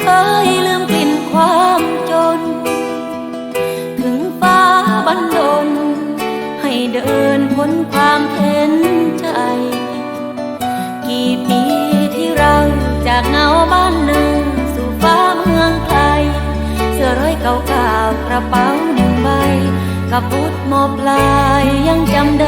เคยลืมกลิ่นความจน ถึงฟ้าบันดนให้เดินพ้นความเข็นใจ กี่ปีที่เราจากเงาบ้านหนึ่ง สู่ฟ้าเมืองไกลเสื้อร้อยเก่าๆกระเป๋าหนึ่งใบกับพุดหมอปลายยังจำได้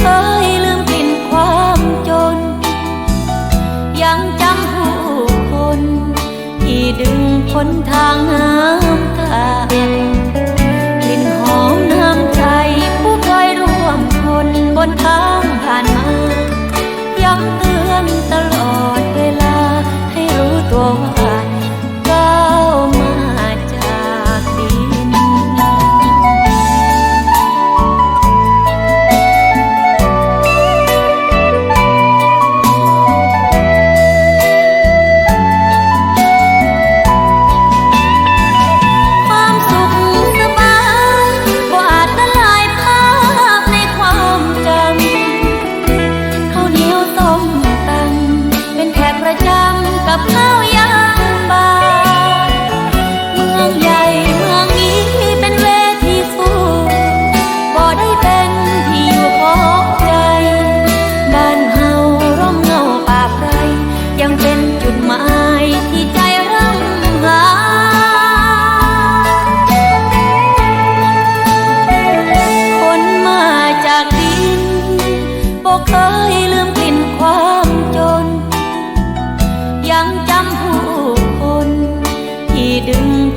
เคยลืมกลิ่นความจน ยังจำผู้คน ที่ดึงพ้นทางน้ำตากลิ่นหอมน้ำใจผู้เคยร่วมคนบนทางผ่านมาย้ำ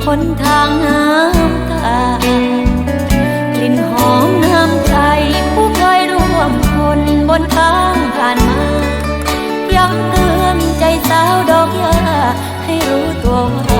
คนทางน้ำตากลิ่นหอมน้ำใจ ผู้เคยร่วมคนบนทางผ่านมา ย้ำเตือนใจสาวดอกยาให้รู้ตัวว่า